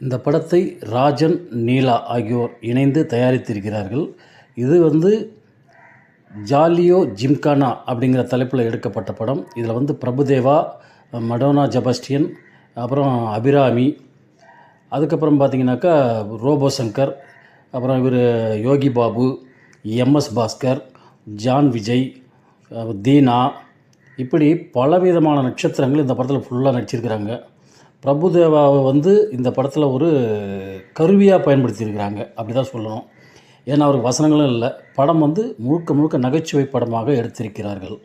இந்த படத்தை ராஜன் நீலா ஆகியோர் இணைந்து தயாரித்திருக்கிறார்கள். இது வந்து ஜாலியோ ஜிம்கானா அப்படிங்கிற தலைப்பில் எடுக்கப்பட்ட படம். இதில் வந்து பிரபுதேவா மடோனா ஜபஸ்டியன் அப்புறம் அபிராமி அதுக்கப்புறம் பார்த்தீங்கன்னாக்கா ரோபோ சங்கர் அப்புறம் இவர் யோகி பாபு எம்எஸ் பாஸ்கர் ஜான் விஜய் தீனா. இப்படி பலவிதமான நட்சத்திரங்கள் இந்த படத்தில் ஃபுல்லாக நடிச்சிருக்கிறாங்க. பிரபுதேவாவை வந்து இந்த படத்தில் ஒரு கருவியாக பயன்படுத்தியிருக்கிறாங்க. அப்படி தான் சொல்லணும். ஏன்னா அவருக்கு வசனங்களும் இல்லை. படம் வந்து முழுக்க முழுக்க நகைச்சுவை படமாக எடுத்திருக்கிறார்கள்.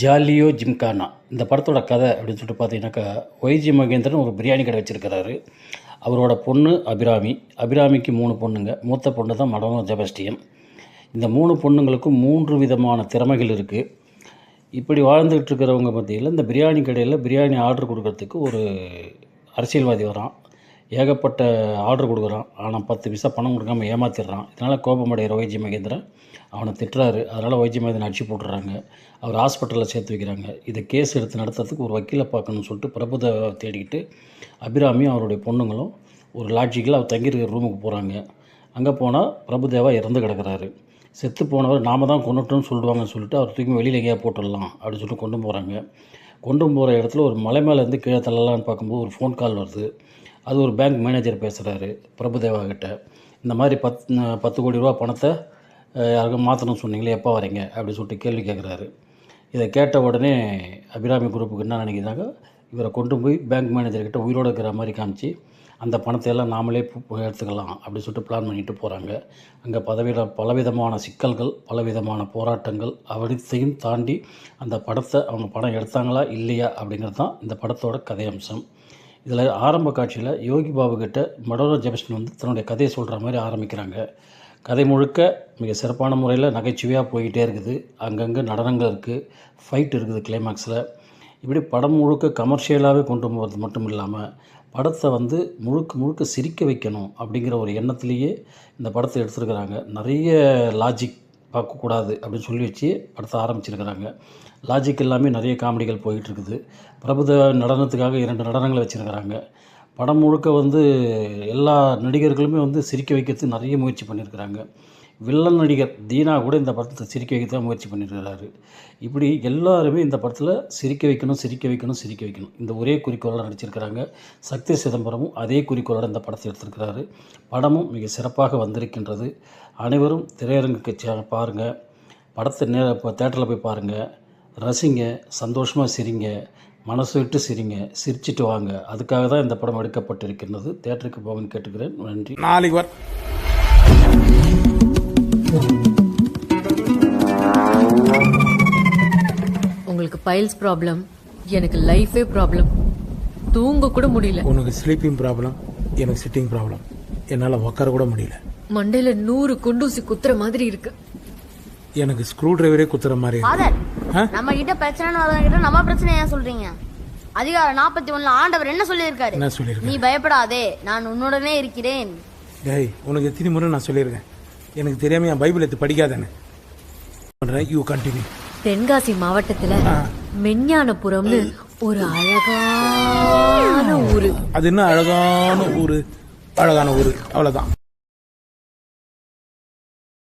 ஜாலியோ ஜிம்கானா. இந்த படத்தோட கதை அப்படின்னு சொல்லிட்டு பார்த்தீங்கன்னாக்கா ஒய்ஜி மகேந்திரன் ஒரு பிரியாணி கடை வச்சுருக்கிறாரு. அவரோட பொண்ணு அபிராமி. அபிராமிக்கு மூணு பொண்ணுங்க. மூத்த பொண்ணு தான் மடனோ ஜெபஸ்டியன் இந்த மூணு பொண்ணுங்களுக்கும் மூன்று விதமான திறமைகள் இருக்குது இப்படி வாழ்ந்துகிட்டு இருக்கிறவங்க மத்தியில் இந்த பிரியாணி கடையில் பிரியாணி ஆர்டர் கொடுக்கறதுக்கு ஒரு அரசியல்வாதி வரான். ஏகப்பட்ட ஆர்டர் கொடுக்குறான். ஆனால் பத்து பைசா பணம் கொடுக்காம ஏமாத்திடுறான். இதனால் கோபமடைகிற ஒய்ஜி மகேந்திரன் அவனை திட்டுறாரு. அதனால் ஒய்ஜி மகேந்திரன் அடிச்சு போட்டுறாங்க. அவர் ஹாஸ்பிட்டலில் சேர்த்து வைக்கிறாங்க. இதை கேஸ் எடுத்து நடத்துறதுக்கு ஒரு வக்கீலை பார்க்கணும்னு சொல்லிட்டு பிரபுதேவா தேடிக்கிட்டு அபிராமியும் அவருடைய பொண்ணுங்களும் ஒரு லாட்ஜிக்கில் அவர் தங்கியிருக்கிற ரூமுக்கு போகிறாங்க அங்கே போனால் பிரபுதேவா இறந்து கிடக்குறாரு. செத்து போனவர் நாம தான் கொண்டுட்டோம்னு சொல்லிடுவாங்கன்னு சொல்லிட்டு அவர் தூக்கி வெளியில் எங்கேயா போட்டுடலாம் அப்படின்னு சொல்லிட்டு கொண்டு போகிறாங்க கொண்டு போகிற இடத்துல ஒரு மலை மேலேருந்து கீழே தள்ளலான்னு பார்க்கும்போது ஒரு ஃபோன் கால் வருது. அது ஒரு பேங்க் மேனேஜர் பேசுகிறாரு பிரபுதேவா கிட்ட. இந்த மாதிரி பத் பத்து கோடி ரூபா பணத்தை யாருக்கும் மாற்றணும்னு சொன்னீங்களே எப்போ வரீங்க? அப்படின்னு சொல்லிட்டு கேள்வி கேட்குறாரு இதை கேட்ட உடனே அபிராமி குரூப்புக்கு என்ன நினைக்கிறாங்க? இவரை கொண்டு போய் பேங்க் மேனேஜர்கிட்ட உயிரோடு இருக்கிற மாதிரி காமிச்சு அந்த பணத்தை எல்லாம் நாமளே பு- எடுத்துக்கலாம் அப்படின்னு சொல்லிட்டு பிளான் பண்ணிட்டு போகிறாங்க அங்கே பலவித பலவிதமான சிக்கல்கள் பலவிதமான போராட்டங்கள் அவரித்தையும் தாண்டி அந்த படத்தை அவங்க படம் எடுத்தாங்களா இல்லையா அப்படிங்கிறது தான் இந்த படத்தோட கதையம்சம். இதில் ஆரம்ப காட்சியில் யோகி பாபு கிட்ட மடோரா ஜெபஸ்டன் வந்து தன்னுடைய கதையை சொல்கிற மாதிரி ஆரம்பிக்கிறாங்க. கதை முழுக்க மிக சிறப்பான முறையில் நகைச்சுவையாக போய்கிட்டே இருக்குது. அங்கங்கே நடனங்கள் இருக்குது ஃபைட் இருக்குது கிளைமாக்ஸில் இப்படி படம் முழுக்க கமர்ஷியலாகவே கொண்டு போகிறது மட்டும் இல்லாமல் படத்தை வந்து முழுக்க முழுக்க சிரிக்க வைக்கணும் அப்படிங்கிற ஒரு எண்ணத்திலேயே இந்த படத்தை எடுத்திருக்கிறாங்க. நிறைய லாஜிக் பார்க்கக்கூடாது அப்படின்னு சொல்லி வச்சு படத்தை ஆரம்பிச்சிருக்கிறாங்க. லாஜிக் எல்லாமே நிறைய காமெடிகள் போயிட்டுருக்குது இருக்குது. நடனத்துக்காக இரண்டு நடனங்களை வச்சுருக்கிறாங்க. படம் முழுக்க வந்து எல்லா நடிகர்களுமே வந்து சிரிக்க வைக்கிறதுக்கு நிறைய முயற்சி பண்ணியிருக்கிறாங்க. வில்லன் நடிகர் தீனா கூட இந்த படத்தை சிரிக்க வைக்க தான் முயற்சி பண்ணியிருக்கிறாரு. இப்படி எல்லாருமே இந்த படத்தில் சிரிக்க வைக்கணும் சிரிக்க வைக்கணும் சிரிக்க வைக்கணும். இந்த ஒரே குறிக்கோளோட நடிச்சிருக்கிறாங்க சக்தி சிதம்பரமும் அதே குறிக்கோளோட இந்த படத்தை எடுத்திருக்கிறாரு. படமும் மிக சிறப்பாக வந்திருக்கின்றது. அனைவரும் திரையரங்குக்கு சே- படத்தை நே இப்போ தேட்டரில் போய் பாருங்கள் ரசிங்க சந்தோஷமாக சிரிங்க. மனசு விட்டு சிரிங்க சிரிச்சிட்டு வாங்க. அதுக்காக தான் இந்த படம் எடுக்கப்பட்டிருக்கின்றது. தேட்டருக்கு போகணும்னு கேட்டுக்கிறேன். நன்றி. நாளைக்கு வர் உங்களுக்கு பைல்ஸ் ப்ராப்ளம் எனக்கு லைஃபே ப்ராப்ளம் தூங்க கூட முடியல. உனக்கு ஸ்லீப்பிங் ப்ராப்ளம் எனக்கு சிட்டிங் ப்ராப்ளம் என்னால் உட்கார கூட முடியல. மண்டையில நூறு குண்டூசி குத்துற மாதிரி இருக்கு. எனக்கு ஸ்க்ரூ டிரைவரே குத்துற மாதிரி இருக்கு. நம்ம கிட்ட பிரச்சனை கிட்ட நம்ம பிரச்சனை ஏன் சொல்றீங்க? அதிகாரம் நாற்பத்தி ஒண்ணுல ஆண்டவர் என்ன சொல்லியிருக்காரு? என்ன சொல்லியிருக்கேன் நீ பயப்படாதே நான் உன்னுடனே இருக்கிறேன். டேய் உனக்கு எத்தனை முறை நான் சொல்லியிருக்கேன். எனக்கு தெரியாம என் பைபிள் எடுத்து படிக்காதேன்னு. பண்றேன் யூ கண்டினியூ தென்காசி மாவட்டத்துல மெஞ்ஞானபுரம்னு ஒரு அழகான ஊரு. அது என்ன அழகான ஊரு? அழகான ஊரு. அவ்வளவுதான்.